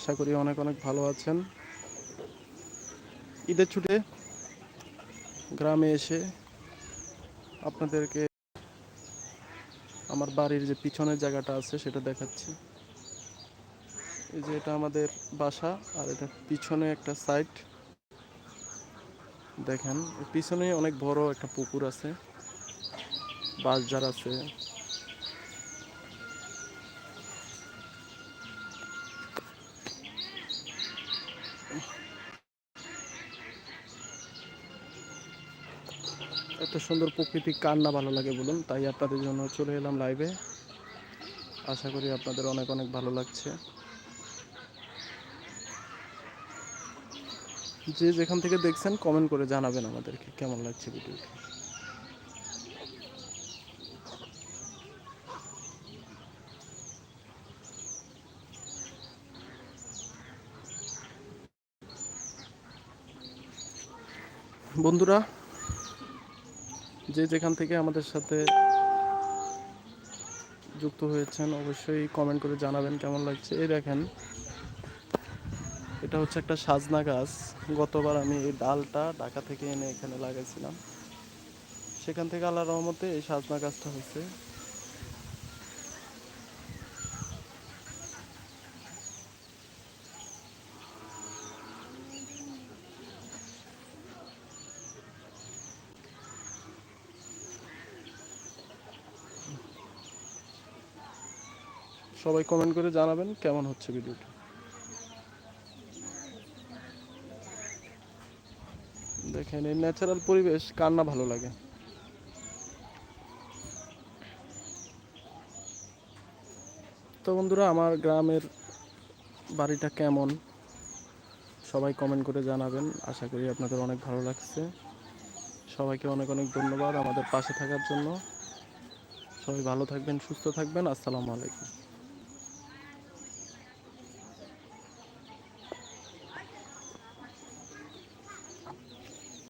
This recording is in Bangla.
আশা করি অনেক অনেক ভালো আছেন। ঈদের ছুটে, গ্রামে এসে আপনাদেরকে আমার বাড়ির যে পিছনের জায়গাটা আছে সেটা দেখাচ্ছি। এই যে এটা আমাদের বাসা আর এটা পিছনে একটা সাইড। দেখেন, পিছনে অনেক বড় একটা পুকুর আছে। বাঁশঝাড় আছে। এত সুন্দর প্রকৃতি কার না ভালো লাগে বলুন, তাই আপনাদের জন্য চলে এলাম লাইভে আশা করি আপনাদের অনেক অনেক ভালো লাগছে। যে যেখান থেকে দেখছেন কমেন্ট করে জানাবেন আমাদেরকে কেমন লাগছে ভিডিওটি বন্ধুরা যে যেখান থেকে আমাদের সাথে যুক্ত হয়েছেন, অবশ্যই কমেন্ট করে জানাবেন কেমন লাগছে। এই দেখেন, এটা হচ্ছে একটা সাজনা গাছ। গতবার আমি এই ডালটা ঢাকা থেকে এনে এখানে লাগাইছিলাম। সেখান থেকে আল্লাহ রহমতে এই সাজনা গাছটা হয়েছে। সবাই কমেন্ট করে জানাবেন কেমন হচ্ছে ভিডিওটা দেখেন, এই ন্যাচারাল পরিবেশ কার না ভালো লাগে? তো বন্ধুরা, আমার গ্রামের বাড়িটা কেমন? সবাই কমেন্ট করে জানাবেন। আশা করি আপনাদের অনেক ভালো লাগছে। সবাইকে অনেক অনেক ধন্যবাদ আমাদের পাশে থাকার জন্য। সবাই ভালো থাকবেন, সুস্থ থাকবেন। আসসালামু আলাইকুম।